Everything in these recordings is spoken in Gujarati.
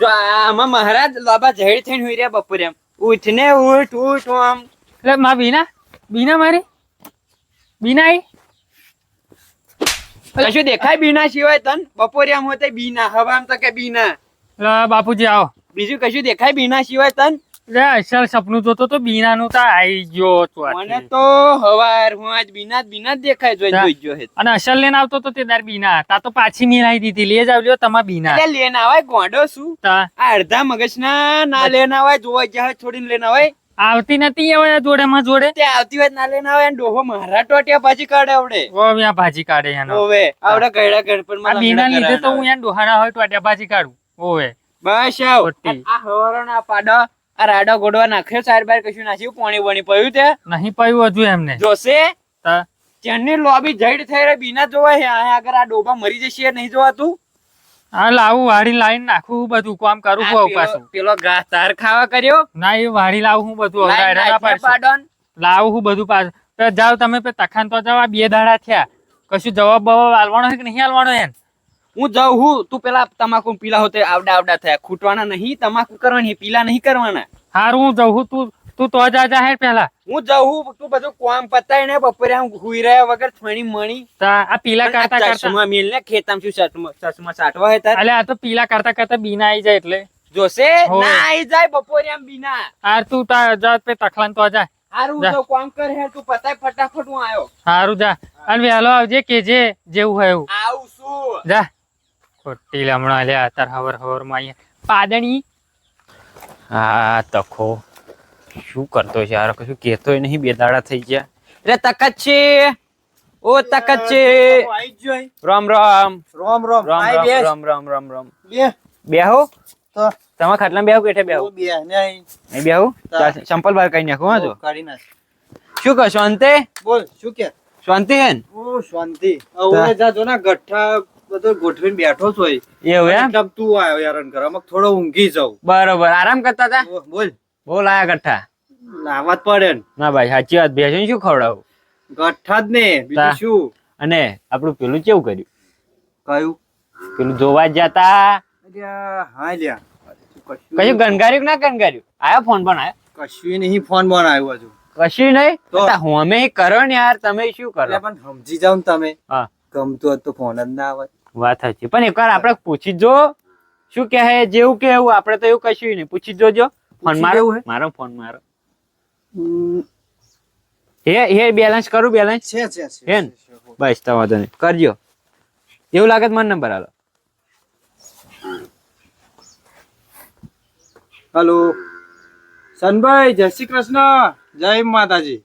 જો આમાં મહારાજ બાબા ઝેડ થઈને હુઈ રહ્યા બપોરે એમ. ઉઠને ઉઠ ઉઠ આમ. એટલે મા બીના? બીના મારી? બીના કશું દેખાય બીના સિવાય તન? બપોરે આમ હોતે બીના. હવે આમ તો કે બીના. બાપુજી આવો. બીજું કશું દેખાય બીના સિવાય તન? અસલ સપનું જોતો તો બીનાનું તો આઈ ગયો તો મને તો હવાર હું આજ બીના બીના જ દેખાય જોઈ જો હે અને અસલ લેન આવતો તો તે દાર બીના. તા તો પાછી મિલાઈ દીધી. લે જ આવજો તમા બીના. એટલે લેન આવાય ગોંડો શું? આ અડધા મગજ ના લેન આવાય જોવા જહાજ છોડીને લેન આવાય. આવતી નથી હવે જોડે માં જોડે? તે આવતી હોય ના લેન આવે ડોહો મારા ટોટિયા ભાજી કાઢે આવડે. ઓ ત્યાં ભાજી કાઢે એનો. ઓવે આવડે ગયડા ગણપણમાં બીના લીધે તો હું ત્યાં ડોહાના હોય ટોટિયા ભાજી કાઢું. ઓવે. બસ આવ. આ હવારો ના પાડા આ રાડો ગોડવા નાખ્યો સાહેબ બાર કશું નાખ્યું પાણી વણી પયું તે. નહીં પયું હજુ એમને. જોશે? તા. લોબી જઈડ થઈ રહી બીના જોવાય હે આ આગળ આ ડોબા મરી જશે નહીં જોવાતું? આ લાવું વાડી લાઈન નાખું હું બધું કામ કરું હું પાછું. પેલો ઘાસ તાર ખાવા કર્યો? ના એ વાડી લાવું હું બધું. લાવું હું બધું પાછું. જાવ જાઓ તમે તખાન તો જાઓ બે દાડા થયા. કશું જવાબ બવાબ આલવાનો છે કે નહીં આલવાનો એમ? હું જાઉં હું તું પેલા તમાકુ પીલા હોતે આવડા આવડા થયા. ખૂટવાના નહીં તમાકુ કરવાની પીલા નહીં કરવાના. હારું હું જાઉં છું, તું તું તો જા જા હે પેલા. હું જાઉં તું બધું કામ પતાય ને બપોરે હું હુઈ રહ્યા વગર છણી મણી. આ પીલા કરતા કરતા ચશ્મા મેલ ને ખેતમ શું ચશ્મા સાટવા હે તાર? આ તો પીલા કરતા કરતા બીના આવી જાય એટલે. જોશે? ના આવી જાય બપોરે આમ બીના. હાર તું તા જા પે તખલાન તો જા. હારું. તો કામ કર હે તું પતાય ફટાફટ હું આયો. હારું જા. અને વેલો આવજે કે જે જેવું હોય એવું. આવું છું. જા. ખોટી હમણાં લે તાર હવર હવરમાં અહીંયા પાદણી. હા તખો. શું કરતો છે? યાર કશું કહેતો નહીં બે દાડા થઈ ગયા. રે તકત છે. ઓ તકત છે. રામ રામ. રોમ રોમ. રામ રામ રામ રામ રામ. બેહો તો? તમે ખાટલા બેહો કેઠે બેહો. નહીં બેહો. સંપલ બાર કઈ નાખો હા જો. કાઢી નાખ. શું કહો શાંતિ? બોલ શું કે? શાંતિ હે ને? ઓ શાંતિ. હવે જા જો ના ગઠ્ઠા બધો ગોઠવીને બેઠો છો એવું એમ? તું આવ્યો યારન કર? અમુક થોડો ઊંઘી જાઉં. બરોબર. આરામ કરતા હતા બોલ. બોલ આયા ગઠ્ઠા. ના વાત પડે ના. ભાઈ સાચી વાત. ભેજન શું ખવડાવું? ગઠ્ઠા જ ને. બીજું શું? અને આપણું પેલું કેવું કર્યું? કયું? પેલું જોવા જતા. હા લ્યા. કશું ગણગાર્યું ના ગણગાર્યું? આયો ફોન પણ આયો? કશું નહીં ફોન પણ આવ્યો હજુ. કશું નહીં? તો? હોમે કરો ને યાર તમે શું કરો? પણ સમજી જાવ તમે. હા. ગમતું હોત તો ફોન જ ના આવે વાત સાચી. પણ એકવાર આપણે પૂછી જો શું કહે જેવું કે એવું. આપણે તો એવું કશું નહીં. પૂછી જોજો. ફોન મારો. મારો ફોન મારો. હે હે બેલેન્સ કરું બેલેન્સ છે છે છે, હે. બસ તો વાંધો નહીં. કરજો. એવું લાગે મને નંબર આલો. હલો. સનભાઈ જય શ્રી કૃષ્ણ. જય માતાજી.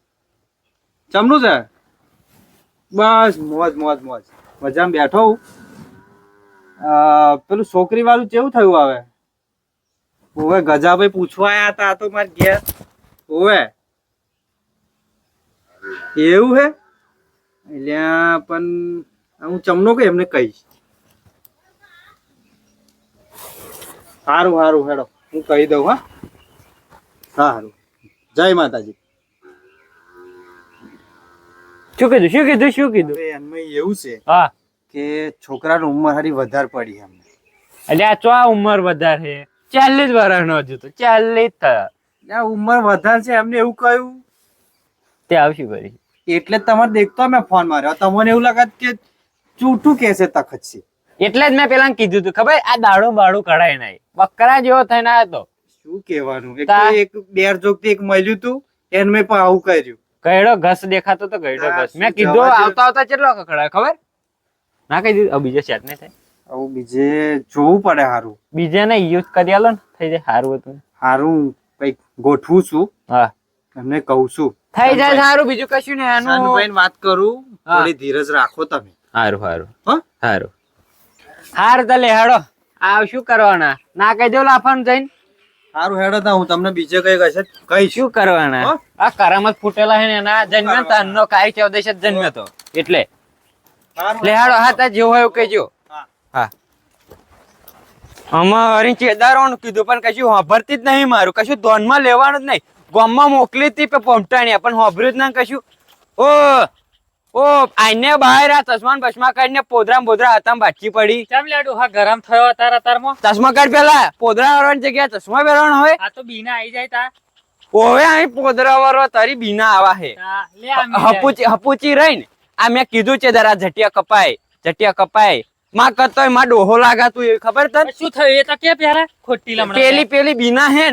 ચમનું છે? બસ મોજ મોજ મોજ. મજામાં બેઠો હું. પેલું છોકરી વાળું કેવું થયું હવે? ઓવે ગજાભાઈ પૂછવા આયા હતા તો માર ઘેર. ઓવે. એવું હે? એટલે પણ હું ચમનો કે એમને કહીશ. સારું સારું હેડો. હું કહી દઉં હા? હા સારું જય માતાજી. શું કીધું શું કીધું શું કીધું? એવું છે. હા. કે છોકરાની ઉંમર હારી વધારે પડી અમને એટલે આ ચો ઉંમર વધારે છે? ચાલીસ વર્ષનો હજુ તો ચાલીસ થયા ઉંમર વધારે છે એમને એવું કહ્યું. તે આવશે કરી એટલે તમારે દેખતો મેં ફોન માર્યો. તમને એવું લાગત કે ચૂઠું કેસે તખત છે. એટલે જ મેં પેલા કીધું હતું ખબર આ દાડું બાડું કઢાય નહીં. બકરા જેવો થઈને આવ્યો તો. શું કહેવાનું? એક તો એક બેર જોગથી એક મળ્યું તું એને મેં પણ આવું કર્યું. ગયડો ઘસ દેખાતો તો ગયડો ઘસ. મેં કીધું આવતા આવતા કેટલો કકડાય ખબર? ના કહી દીધું બીજે સેટ નહીં થાય. આવું બીજે જોવું પડે સારું બીજે ને યુઝ કરી આલો ને થઈ જાય સારું હતું સારું કંઈક ગોઠવું છું. હા. એમને કહું છું. થઈ જાય સારું બીજું કશું ને એનું સનભાઈને વાત કરું થોડી ધીરજ રાખો તમે. સારું સારું હા? સારું હાર તો હેડો. આ શું કરવાના? ના કહી દો લાફાન જઈને. સારું હેડો તા હું તમને બીજે કઈ કહેશે. કઈ શું કરવાના? આ કરામત ફૂટેલા હે ને એના જન્મ્યો તો અન્નો કાઈ ચૌદશ જ જન્મ્યો તો. એટલે. લેહાડો હા તા જેવું હોય એવું કહેજો. હા. હા. અમારી ચેદારોનું કીધું પણ કશું હોભરતી જ નહીં મારું. કશું ધોનમાં લેવાનું જ નહીં. ગામમાં મોકલી હતી પે પહોંચાણ્યા પણ હોભર્યું જ ના કશું. ઓ ઓ આઈને બહાર આ ચશ્મા બસમા કાઢીને પોદરા ને બોદરા હતા બાટકી પડી. કેમ લેડું? હા ગરમ થયો તારા તારમાં. ચશ્મા કાઢ પેલા. પોદરા વાળવાની જગ્યાએ ચશ્મા પહેરવાનો હોય. આ તો બીના આવી જાય તા. ઓવે અહીં પોદરા વાળો તારી બીના આવા હે. હપુચી હપુચી રહી ને આ મેં કીધું છે જરા જટિયા કપાય જટિયા કપાય. માં કરતો માં ડોહો લાગાતું એ ખબર તને? શું થયું? એ તો કે પ્યારા? ખોટી લમણા પેલી પેલી બીના હે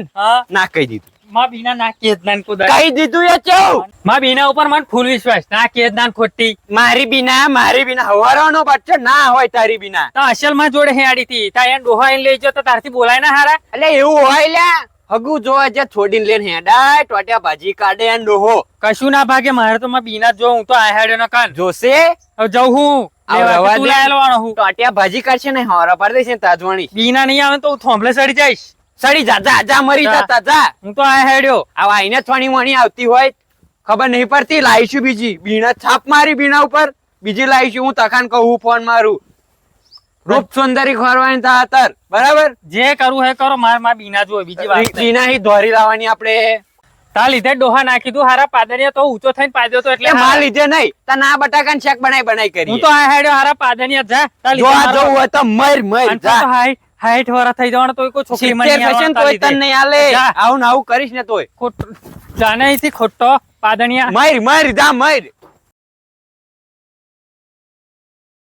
ના કહી દીધું. માં બીના ના કે જ્ઞાન કહી દીધું એ ચૌ! માં બીના ઉપર મને ફૂલ વિશ્વાસ. ના કે ખોટી. મારી બીના મારી બીના હવારવાનો બચ્ચો ના હોય તારી બીના. તો અસલમાં જોડે હેડી થી તા એને ડોહા લઈ જો તો તારથી બોલાય ના હારા. એટલે એવું હોય લ્યા. હગુ જોવા જે છોડીને લઈને હેડાય ટોટ્યા ભાજી કાઢે અને ડોહો. કશું ના ભાગે મારે તો માં બીના જો હું તો આ હેડે ન કાન. જોશે? હવે જઉં હું. આ તું ટોટિયા ભાજી ને હવારા પર દેશે તાજવાણી. બીના નહીં આવે તો હું થોંભલે સડી જઈશ. સડી જા જા જા મરી જા. જા. હું તો આ હેડ્યો. આવા આઈને થોડી વણી આવતી હોય. ખબર નહીં પડતી લાવીશું બીજી. બીણા છાપ મારી બીણા ઉપર. બીજી લાવીશું હું તખાન કહું ફોન મારું. રૂપ સુંદરી ખોરવાની તાતર બરાબર? જે કરવું હે કરો મારમાં બીના જો બીજી વાત બીના હી ધોરી લાવવાની આપણે. તા લીધે ડોહા નાખી દઉં હારા પાદરિયા તો ઊંચો થઈને પાદ્યો તો એટલે માર લીધે નહીં તા ના બટાકા ને શેક બનાઈ બનાઈ કરી હું તો આ હેડ્યો હારા પાદરિયા જા તા લીધે જો જવું હોય તો મર મર જા. હાઈ હાઈટ વાળા થઈ જવાનું તોય કોઈ છોકરી મને નહીં તોય તા નહીં આલે આવું ને આવું કરીશ ને તોય. ખોટ- જાને અહીંથી ખોટો પાદણિયા મર મર જા મર.